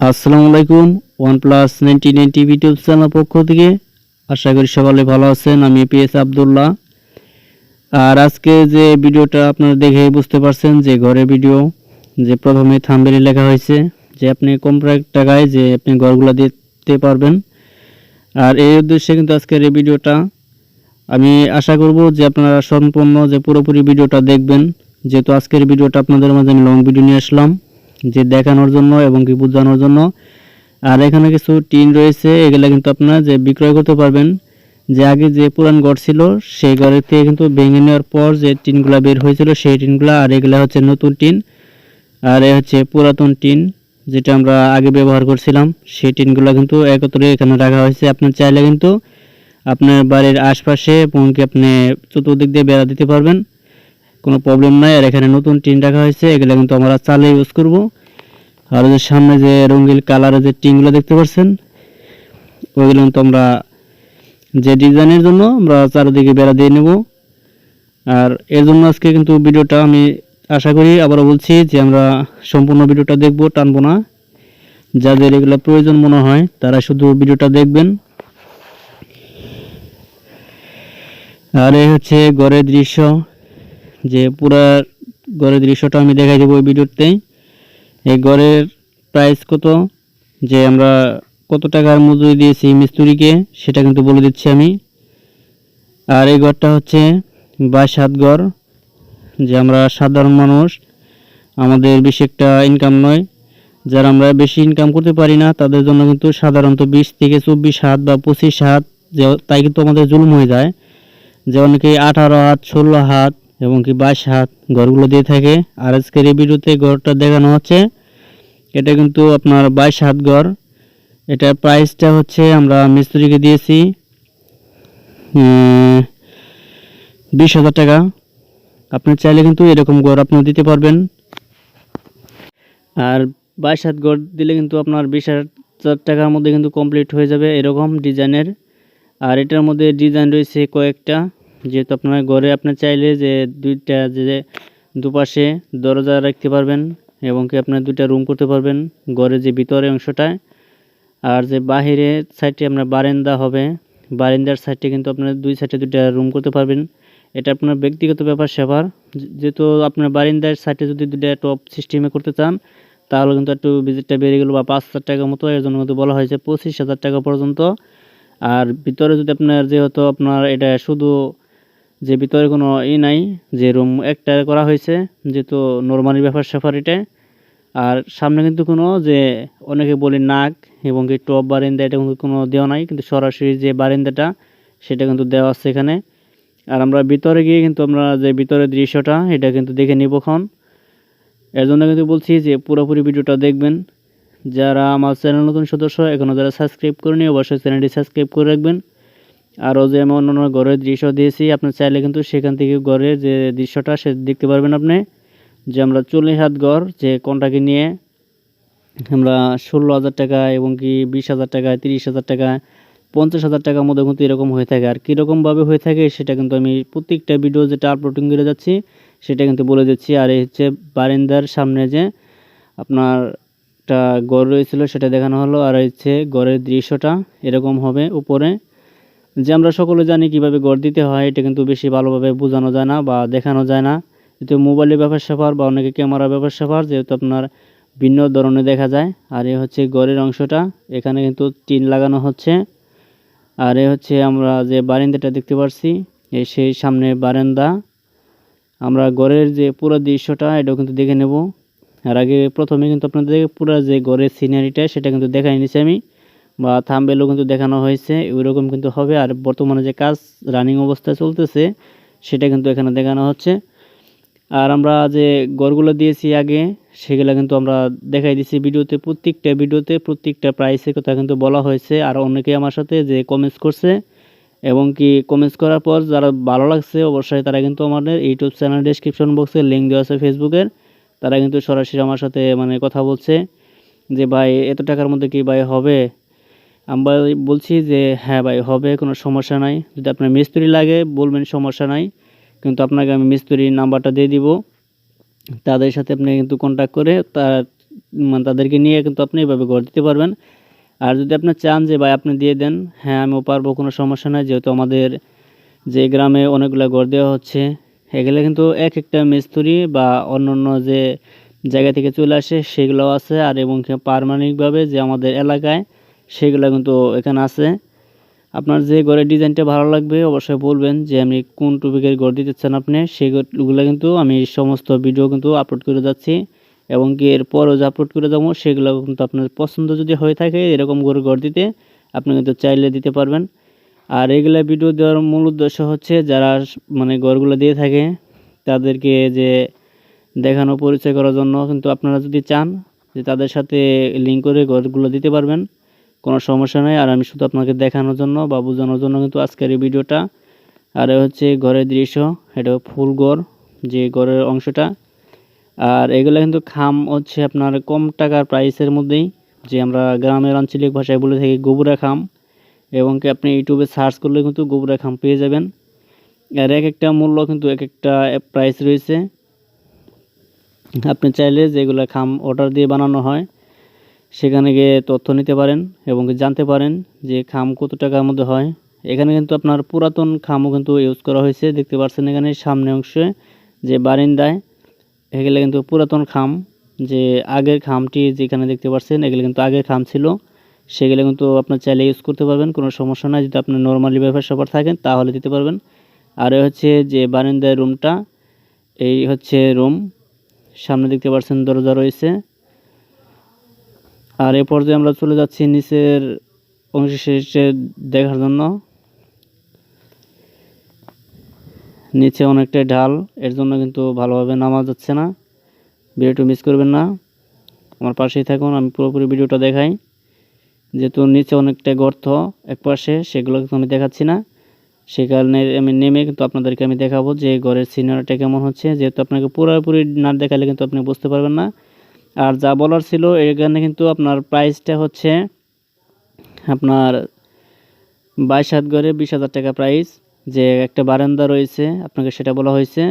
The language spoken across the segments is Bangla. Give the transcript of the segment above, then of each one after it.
আসসালামু আলাইকুম one plus ninety nine TV YouTube channel পক্ষ থেকে আশা করি সকলে ভালো আছেন, আমি পিএস আবদুল্লাহ। আর আজকে যে ভিডিওটা আপনারা দেখে বুঝতে পারছেন যে ঘরের ভিডিও যে প্রথমে থাম্বেলি লেখা হয়েছে যে আপনি কম টাকায় যে আপনি ঘরগুলো দিতে পারবেন। আর এই উদ্দেশ্যে কিন্তু আজকের এই ভিডিওটা আমি আশা করব যে আপনারা সম্পূর্ণ যে পুরোপুরি ভিডিওটা দেখবেন, যেহেতু আজকের ভিডিওটা আপনাদের মাঝে আমি লং ভিডিও নিয়ে আসলাম। যে দেখানোর জন্য এবং কি বোঝানোর জন্য। আর এখানে কিছু টিন রয়েছে, এগুলা কিন্তু আপনারা যে বিক্রয় করতে পারবেন, যে আগে যে পুরান ঘর ছিল, সেই ঘরের থেকে কিন্তু ভেঙে নেওয়ার পর যে টিনগুলা বের হয়েছিল, সেই টিনগুলা, আর এগুলা হচ্ছে নতুন টিন, আর এ হচ্ছে পুরাতন টিন, যেটা আমরা আগে ব্যবহার করছিলাম। সেই টিনগুলো কিন্তু একত্রে এখানে রাখা হয়েছে। আপনার চাইলে কিন্তু আপনার বাড়ির আশপাশে এমনকি আপনি চতুর্দিক দিয়ে বেড়া দিতে পারবেন। কোনো প্রবলেম নাই। আর এখানে নতুন টিন রাখা হয়েছে, এগুলো কিন্তু আমরা চালে ইউজ করব। আর যে সামনে যে রঙিন কালারের যে টিনগুলো দেখতে পাচ্ছেন, ওইগুলো কিন্তু আমরা যে ডিজাইনের জন্য আমরা চারিদিকে বেড়া দিয়ে নেব। আর এর জন্য আজকে কিন্তু ভিডিওটা আমি আশা করি, আবারও বলছি যে আমরা সম্পূর্ণ ভিডিওটা দেখব, টানবো না। যাদের এগুলো প্রয়োজন মনে হয়, তারা শুধু ভিডিওটা দেখবেন। আর এই হচ্ছে ঘরের দৃশ্য। যে পুরা ঘরের দৃশ্যটা আমি দেখাই দেবো ওই ভিডিওতেই এই ঘরের প্রাইস কত? যে আমরা কত টাকার মজুরি দিয়েছি মিস্ত্রিকে, সেটা কিন্তু বলে দিচ্ছি আমি। আর এই ঘরটা হচ্ছে বাইশ হাত ঘর। যে আমরা সাধারণ মানুষ, আমাদের বেশি একটা ইনকাম নয়। যারা আমরা বেশি ইনকাম করতে পারি না, তাদের জন্য কিন্তু সাধারণত বিশ থেকে চব্বিশ হাত বা পঁচিশ হাত, যে তাই কিন্তু আমাদের জুলুম হয়ে যায়। যে অনেকে আঠারো হাত, ষোলো হাত এবং কি বাইশ হাত ঘরগুলো দিয়ে থাকে। আর আজকের এই ভিডিওতে ঘরটা দেখানো হচ্ছে। এটা কিন্তু আপনার বাইশ হাত ঘর। এটার প্রাইসটা হচ্ছে আমরা মিস্ত্রিকে দিয়েছি বিশ হাজার টাকা। আপনি চাইলে কিন্তু এরকম ঘর আপনি দিতে পারবেন। আর বাইশ হাত ঘর দিলে কিন্তু আপনার বিশ হাজার টাকার মধ্যে কিন্তু কমপ্লিট হয়ে যাবে এরকম ডিজাইনের আর এটার মধ্যে ডিজাইন রয়েছে কয়েকটা। যেহেতু আপনার ঘরে আপনি চাইলে যে দুইটা যে দুপাশে দরজা রাখতে পারবেন এবং কি আপনার দুইটা রুম করতে পারবেন ঘরের যে ভিতরে অংশটায় আর যে বাহিরে সাইডে আপনার বারান্দা হবে, বারান্দার সাইডে কিন্তু আপনার দুই সাইডে দুইটা রুম করতে পারবেন। এটা আপনার ব্যক্তিগত ব্যাপার, সেবার। যেহেতু আপনার বারিন্দার সাইডে যদি দুইটা টপ সিস্টেমে করতে চান, তাহলে কিন্তু একটু ভিজিটটা বেড়ে গেলো বা পাঁচ হাজার টাকার মতো, এর জন্য কিন্তু বলা হয়েছে পঁচিশ হাজার টাকা পর্যন্ত। আর ভিতরে যদি আপনার যেহেতু আপনার এটা শুধু যে ভিতরে কোনো ই নাই, যে রুম একটা করা হয়েছে, যেহেতু নর্মালি ব্যাপার স্যাপার এটা। আর সামনে কিন্তু কোনো যে অনেকে বলি নাক এবং কি টপ বারিন্দা, এটা কিন্তু কোনো দেওয়া নাই, কিন্তু সরাসরি যে বারিন্দাটা, সেটা কিন্তু দেওয়া আছে এখানে। আর আমরা ভিতরে গিয়ে কিন্তু আমরা যে ভিতরের দৃশ্যটা, এটা কিন্তু দেখে নিবক্ষণ এর জন্য কিন্তু বলছি যে পুরোপুরি ভিডিওটা দেখবেন। যারা আমার চ্যানেল নতুন সদস্য এখনও যারা সাবস্ক্রাইব করেনি, অবশ্যই চ্যানেলটি সাবস্ক্রাইব করে রাখবেন। আরও যে আমি অন্য ঘরের দৃশ্য দিয়েছি আপনি চাইলে কিন্তু সেখান থেকে ঘরের যে দৃশ্যটা সে দেখতে পারবেন আপনি। যে আমরা চল্লিশ হাত ঘর, যে কোনটাকে নিয়ে আমরা ষোলো হাজার টাকা এবং কি বিশ হাজার টাকা, তিরিশ হাজার টাকা, পঞ্চাশ হাজার টাকার মধ্যে কিন্তু এরকম হয়ে থাকে। আর কীরকমভাবে হয়ে থাকে সেটা কিন্তু আমি প্রত্যেকটা ভিডিও যেটা আপলোডিং করে যাচ্ছি, সেটা কিন্তু বলে দিচ্ছি। আর এই হচ্ছে বারিন্দার সামনে যে আপনার একটা ঘর রয়েছিল, সেটা দেখানো হলো। আর হচ্ছে ঘরের দৃশ্যটা এরকম হবে উপরে। যে আমরা সকলে জানি কীভাবে গড় দিতে হয়, এটা কিন্তু বেশি ভালোভাবে বোঝানো যায় না বা দেখানো যায় না। যেহেতু মোবাইলের ব্যাপার স্যাপার বা অনেকে ক্যামেরা ব্যাপার স্যাপার যেহেতু আপনার ভিন্ন ধরনের দেখা যায়। আর এ হচ্ছে গড়ের অংশটা, এখানে কিন্তু টিন লাগানো হচ্ছে। আর এ হচ্ছে আমরা যে বারান্দাটা দেখতে পাচ্ছি এই সেই সামনে বারান্দা। আমরা ঘরের যে পুরো দৃশ্যটা, এটাও কিন্তু দেখে নেব। আর আগে প্রথমে কিন্তু আপনাদের পুরো যে ঘরের সিনারিটা সেটা কিন্তু দেখাই নিছি আমি। বা থাম্বেলও কিন্তু দেখানো হয়েছে, ওইরকম কিন্তু হবে। আর বর্তমানে যে কাজ রানিং অবস্থায় চলতেছে, সেটা কিন্তু এখানে দেখানো হচ্ছে। আর আমরা যে গড়গুলো দিয়েছি আগে, সেগুলো কিন্তু আমরা দেখাই দিছি ভিডিওতে, প্রত্যেকটা ভিডিওতে, প্রত্যেকটা প্রাইসের কথা কিন্তু বলা হয়েছে। আর অনেকেই আমার সাথে যে কমেন্টস করছে, এবং কি কমেন্টস করার পর যারা ভালো লাগছে, অবশ্যই তারা কিন্তু আমাদের ইউটিউব চ্যানেল ডেসক্রিপশন বক্সে লিঙ্ক দেওয়া আছে ফেসবুকের তারা কিন্তু সরাসরি আমার সাথে মানে কথা বলছে যে, ভাই, এত টাকার মধ্যে কি ভাই হবে? আমরা বলছি যে হ্যাঁ ভাই, হবে, কোনো সমস্যা নাই। যদি আপনার মিস্ত্রি লাগে, বলবেন সমস্যা নাই। কিন্তু আপনাকে আমি মিস্ত্রির নাম্বারটা দিয়ে দিব। তাদের সাথে আপনি কিন্তু কন্ট্যাক্ট করে তার মানে তাদেরকে নিয়ে কিন্তু আপনি এভাবে ঘর দিতে পারবেন। আর যদি আপনি চান যে, ভাই, আপনি দিয়ে দেন হ্যাঁ আমিও পারব, কোনো সমস্যা নাই। যেহেতু আমাদের যে গ্রামে অনেকগুলো ঘর দেওয়া হচ্ছে, এগুলো কিন্তু এক একটা মিস্ত্রি বা অন্য অন্য যে জায়গা থেকে চলে আসে সেগুলো আছে। আর এবং পারমানেন্টভাবে যে আমাদের এলাকায় সেগুলো কিন্তু এখানে আছে। আপনার যে ঘরের ডিজাইনটা ভালো লাগবে, অবশ্যই বলবেন যে আমি কোন টপিকের ঘর দিতে চান আপনি, সেগুলো কিন্তু আমি সমস্ত ভিডিও কিন্তু আপলোড করে যাচ্ছি। এবং কি এর পরও যে আপলোড করে যাব, সেগুলো কিন্তু আপনার পছন্দ যদি হয়ে থাকে, এরকম করে ঘর দিতে, আপনি কিন্তু চাইলে দিতে পারবেন। আর এগুলা ভিডিও দেওয়ার মূল উদ্দেশ্য হচ্ছে, যারা মানে ঘরগুলো দিয়ে থাকে, তাদেরকে যে দেখানো পরিচয় করার জন্য কিন্তু আপনারা যদি চান, যে তাদের সাথে লিঙ্ক করে ঘরগুলো দিতে পারবেন। কোনো সমস্যা নেই। আর আমি শুধু আপনাকে দেখানোর জন্য বা বোঝানোর জন্য কিন্তু আজকের এই ভিডিওটা। আর হচ্ছে ঘরের দৃশ্য, এটা ফুল ঘর, যে ঘরের অংশটা। আর এগুলো কিন্তু খাম হচ্ছে আপনার কম টাকার প্রাইসের মধ্যেই, যে আমরা গ্রামের আঞ্চলিক ভাষায় বলে থাকি গোবরা খাম। এবং কি আপনি ইউটিউবে সার্চ করলে কিন্তু গোবরা খাম পেয়ে যাবেন। আর এক একটা মূল্য কিন্তু এক একটা প্রাইস রয়েছে। আপনি চাইলে যেগুলো খাম অর্ডার দিয়ে বানানো হয় সেখানে গিয়ে তথ্য নিতে পারেন এবং জানতে পারেন যে খাম কত টাকার মধ্যে হয়। এখানে কিন্তু আপনার পুরাতন খামও কিন্তু ইউজ করা হয়েছে। দেখতে পাচ্ছেন এখানে সামনে অংশে যে বারিন্দায়, এগুলো কিন্তু পুরাতন খাম। যে আগের খামটি যেখানে দেখতে পাচ্ছেন, এগুলো কিন্তু আগের খাম ছিল। সেগুলো কিন্তু আপনার চাইলে ইউজ করতে পারবেন, কোনো সমস্যা নাই। যদি আপনি নর্মালি ব্যবহার সবার থাকেন, তাহলে দিতে পারবেন। আর হচ্ছে যে বারিন্দার রুমটা এই হচ্ছে রুম সামনে দেখতে পাচ্ছেন দরজা রয়েছে। আর এ পর্যায়ে আমরা চলে যাচ্ছি নিচের অংশ দেখার জন্য। নিচে অনেকটাই ঢাল, এর জন্য কিন্তু ভালোভাবে নামা যাচ্ছে না। ভিডিওটা মিস করবেন না। আমার পাশেই থাকুন, আমি পুরোপুরি ভিডিওটা দেখাই। যেহেতু নিচে অনেকটা গর্ত, এক পাশে সেগুলো কিন্তু আমি দেখাচ্ছি না। সে কারণে আমি নেমে কিন্তু আপনাদেরকে আমি দেখাবো যে ঘরের সিনারিটা কেমন হচ্ছে। যেহেতু আপনাকে পুরোপুরি না দেখালে কিন্তু আপনি বুঝতে পারবেন না। আর যা বলার ছিল, এখানে কিন্তু আপনার প্রাইসটা হচ্ছে আপনার বাইশ হাত ঘরে বিশ হাজার টাকা প্রাইস যে একটা বারান্দা রয়েছে, আপনাকে সেটা বলা হয়েছে।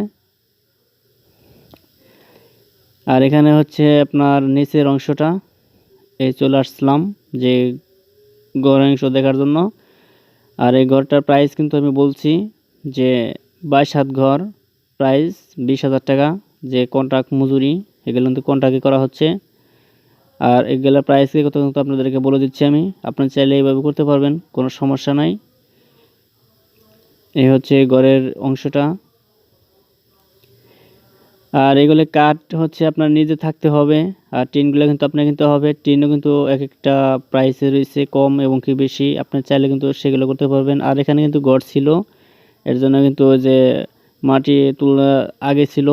আর এখানে হচ্ছে আপনার নিচের অংশটা, এই চলে আসলাম, যে ঘরের অংশ দেখার জন্য। আর এই ঘরটার প্রাইস কিন্তু আমি বলছি যে বাইশ হাত ঘর প্রাইস বিশ হাজার টাকা, যে কন্ট্রাক্ট মজুরি। এগুলো কিন্তু কন্ট্রাক্টই করা হচ্ছে। আর এগুলোর প্রাইস কত কিন্তু আপনাদেরকে বলে দিচ্ছি আমি। আপনার চাইলে এইভাবে করতে পারবেন, কোনো সমস্যা নাই। এই হচ্ছে ঘরের অংশটা। আর এগুলো কাঠ হচ্ছে আপনার নিজে থাকতে হবে। আর টিনগুলো কিন্তু আপনার কিনতে হবে। টিনও কিন্তু এক একটা প্রাইসে রয়েছে কম এবং কি বেশি। আপনার চাইলে কিন্তু সেগুলো করতে পারবেন। আর এখানে কিন্তু গড় ছিল। এর জন্য কিন্তু যে মাটি তুলা আগে ছিল।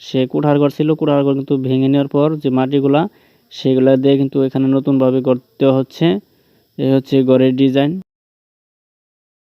সে কুঠার ঘর ছিল, কুঠার ঘর কিন্তু ভেঙে নেওয়ার পর যে মাটিগুলা, সেগুলা দিয়ে কিন্তু এখানে নতুনভাবে গড়তে হচ্ছে। এই হচ্ছে ঘরের ডিজাইন